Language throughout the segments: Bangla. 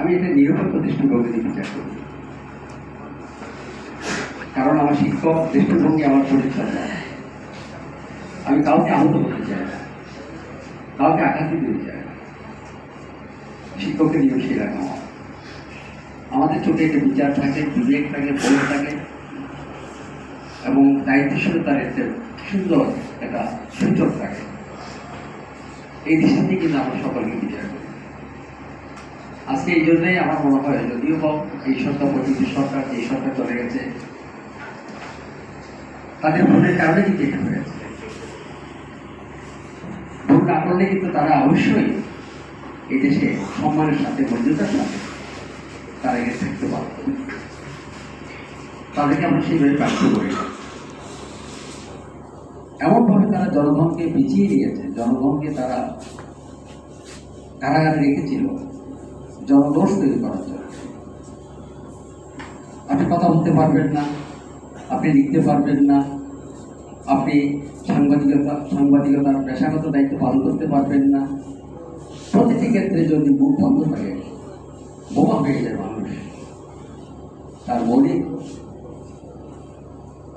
আমি এটা নিরপেক্ষ দৃষ্টিভঙ্গি বিচার করি কারণ আমার শিক্ষক দৃষ্টিভঙ্গি আমার দেয়। আমি কাউকে আহত করতে চাই না। কাউকে আঘাত দিতে চাই না। শিক্ষকের নিয়ম আমার। আমাদের চোখে একটা বিচার থাকে, বিবেক থাকে বই থাকে, এবং দায়িত্বশীলতার একটা সুন্দর একটা সূচক থাকে। এই দৃষ্টিতে কিন্তু আমরা সকলকে বিচার করি। আজকে এই জন্যই আমার মনে হয়, যদিও বা এই সরকার, প্রতিটি সরকার যে সরকার চলে গেছে, তাদের ভুলের কারণে কিন্তু এটা হয়েছে ভুল না করলে কিন্তু তারা অবশ্যই এই দেশে সম্মানের সাথে, মর্যাদার সাথে তারা এগিয়ে থাকতে পারত তাদেরকে আমরা সেইভাবে প্রাপ্ত করি। এমনভাবে তারা জনগণকে পিছিয়ে দিয়েছে, জনগণকে তারা কারাগারে রেখেছিল। জনদোষ তৈরি করার জন্য আপনি কথা বলতে পারবেন না, আপনি লিখতে পারবেন না, আপনি সাংবাদিকতা, সাংবাদিকতার পেশাগত দায়িত্ব পালন করতে পারবেন না। প্রতিটি ক্ষেত্রে যদি মুখ বন্ধ থাকে, বোমা পেয়ে যায় মানুষ। তার মৌলিক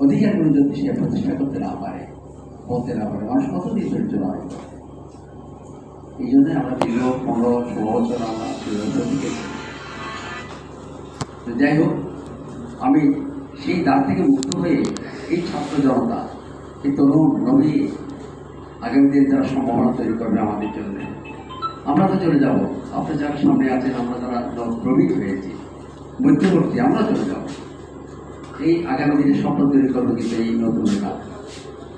অধিকারগুলো যদি সে প্রতিষ্ঠা করতে না পারে, বলতে না পারে, মানুষ কতদিন ধৈর্য করে এই জন্য আমরা দীর্ঘ পনেরো, ষোলো বছর আমরা যাই হোক, আমি সেই দাঁত থেকে মুক্ত হয়ে এই ছাত্র জনতা, এই তরুণ নবী আগামী দিনে যারা সম্ভাবনা তৈরি করবে আমাদের জন্য। আমরা তো চলে যাব। আপনি যারা সামনে আছেন, আমরা যারা প্রবীণ হয়েছি, মধ্যবর্তী, আমরা চলে যাব। এই আগামী দিনে স্বপ্ন তৈরি করব কিন্তু এই নতুন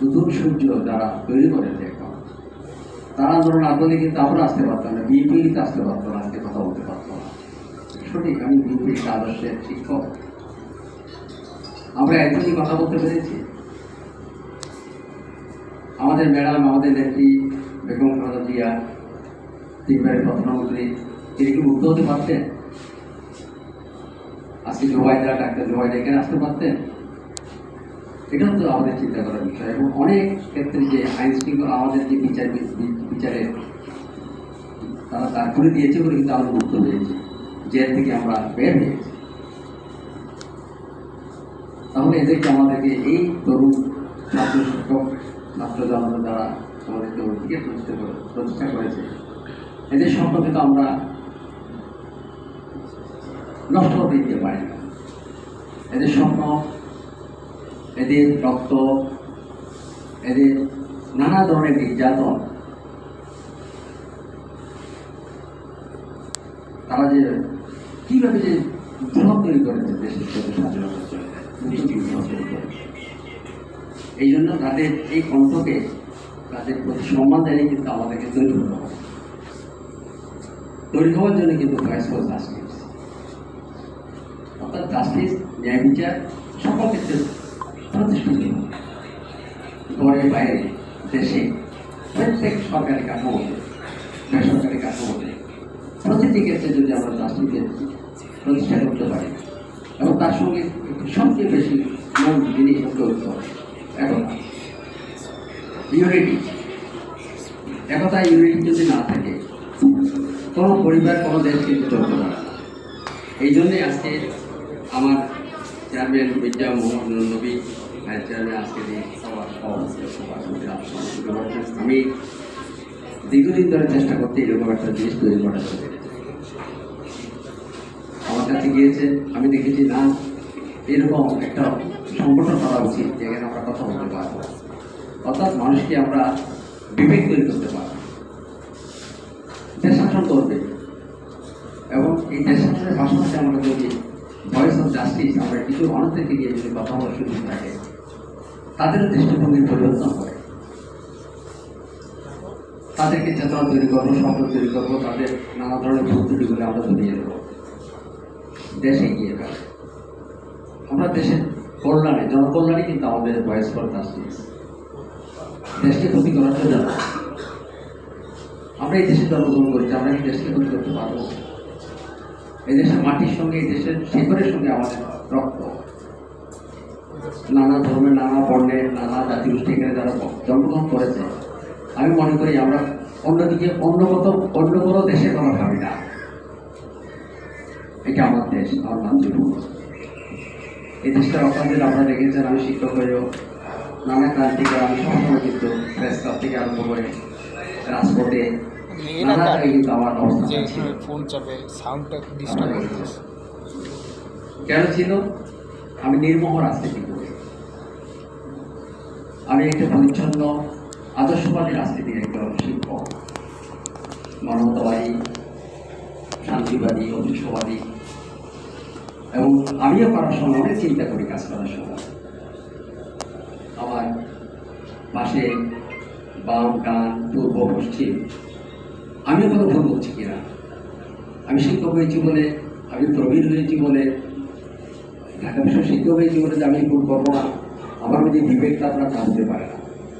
নতুন সূর্য যারা তৈরি করেছে তারা ধরুন করলে কিন্তু আমরা আসতে পারতাম না, বিএনপি কিন্তু আসতে পারতো না, আজকে কথা বলতে পারতো না। সঠিক, আমি বিএনপির আদর্শের শিক্ষক। আমরা একজনই কথা বলতে পেরেছি। আমাদের ম্যাডাম, আমাদের নেত্রী বেগম খালেদা জিয়া তিনবারের প্রধানমন্ত্রী, তিনি কি মুক্ত হতে পারতেন? আজকে জোবাইদা, ডাক্তার জোবাইদা এখানে আসতে পারতেন? এটাও তো আমাদের চিন্তা করার বিষয়। এবং অনেক ক্ষেত্রে যে আইন শৃঙ্খলা আমাদের যে বিচার বিচারে তারা তার করে দিয়েছে বলে কিন্তু আমরা মুক্ত হয়েছি জেল থেকে আমরা বের হয়েছি। তাহলে এদেরকে আমাদেরকে এই তরুণ ছাত্র শিক্ষক, ছাত্র জনতা দ্বারা আমাদেরকে ওদিকে প্রতিষ্ঠা প্রতিষ্ঠা করেছে, এদের সম্পর্কে তো আমরা নষ্ট করে দিতে পারি না। এদের স্বপ্ন, এদের রক্ত, এদের নানা ধরনের নির্যাতন তারা যে কীভাবে যে বিপ্লব তৈরি করেছে এই জন্য তাদের এই কণ্ঠকে তাদের প্রতি সম্মান জানিয়ে কিন্তু আমাদেরকে তৈরি হতে হবে। তৈরি হওয়ার জন্য কিন্তু অর্থাৎ জাস্টিস ন্যায় বিচার, সকল ক্ষেত্রে প্রতিষ্ঠিত ঘরে বাইরে, দেশে প্রত্যেক সরকারি কাঠামোতে, বেসরকারি কাঠামোতে প্রতিটি ক্ষেত্রে যদি আমরা জাস্টিসের প্রতিষ্ঠা করতে পারি, এবং তার সঙ্গে সবচেয়ে বেশি মূল জিনিস ঐক্য একতা ইউনিটি একতা ইউনিটি যদি না থাকে, কোনো পরিবার, কোনো দেশ কিন্তু চলতে পারে এই জন্যই আজকে আমার চেয়ারম্যান মির্জা মোহাম্মদ নবী চেয়ারম্যান আজকে আমি দীর্ঘদিন ধরে চেষ্টা করতে এরকম একটা জিনিস তৈরি করার জন্য আমার কাছে গিয়েছে, আমি দেখেছি, না, এরকম একটা সংগঠন করা উচিত যেখানে আমরা কথা বলতে পারব। অর্থাৎ মানুষকে আমরা বিবেক তৈরি করতে পারব। দেশ শাসন করবে এবং এই দেশ শাসনের পাশাপাশি আমরা যদি ভয়েস অফ জাস্টিস আমরা কিছু মানুষদেরকে গিয়ে যদি কথা বলার সুযোগ থাকে, তাদেরও দৃষ্টিভঙ্গির পরিবর্তন করে তাদেরকে চেতনা তৈরি করব স্বপ্ন তৈরি করব, তাদের নানা ধরনের ভুল ত্রুটিগুলো আমরা ধরিয়ে দেবো দেশে গিয়ে আমরা দেশের কল্যাণে, জনকল্যাণে কিন্তু আমাদের ভয়েস ফর জাস্টিস দেশকে ক্ষতি করার জন্য আমরা এই দেশে জন্মগ্রহণ করেছি, আমরা এই দেশকে ক্ষতি করতে পারব এই দেশের মাটির সঙ্গে, এই দেশের শেখরের সঙ্গে আমাদের রক্ত। নানা ধর্মের, নানা বর্ণের, নানা জাতি গোষ্ঠী এখানে যারা জন্মগ্রহণ করেছে আমি মনে করি আমরা অন্যদিকে অন্য কত অন্য কোনো দেশে কোনো ভাবি না। এটা আমার দেশ আমার মাতৃভূমি এই দেশটা রক্ষাদের আপনারা দেখেছেন আমি শিক্ষক হয়েও নানা ক্রান্তিকার আমি সবসময় কিন্তু প্রেস ক্লাব থেকে আরম্ভ করে রাজপথে নানা জায়গায় কিন্তু আমার অবস্থান যে ছিল। এখানে ফোন চাপে সাউন্ডটা ডিস্টার্ব কেন ছিল? আমি নির্মোহ রাজনীতি করি আমি একটা পরিচ্ছন্ন আদর্শবাদী রাজনীতির একজন শিক্ষক মানবতাবাদী, শান্তিবাদী অহিংসবাদী এবং আমিও করার সময় অনেক চিন্তা করি কাজ করার সময়। আমার পাশে বাম, ডান, পূর্ব, পশ্চিম, আমিও কোনো ভুল করছি কিনা? আমি শিক্ষক হয়েছি বলে, আমি প্রবীণ হয়েছি বলে, ঢাকা বিশ্ব শিক্ষক হয়েছি বলে যে আমি ভুল করব না আমার মধ্যে বিবেকটা আপনার জানতে পারে না।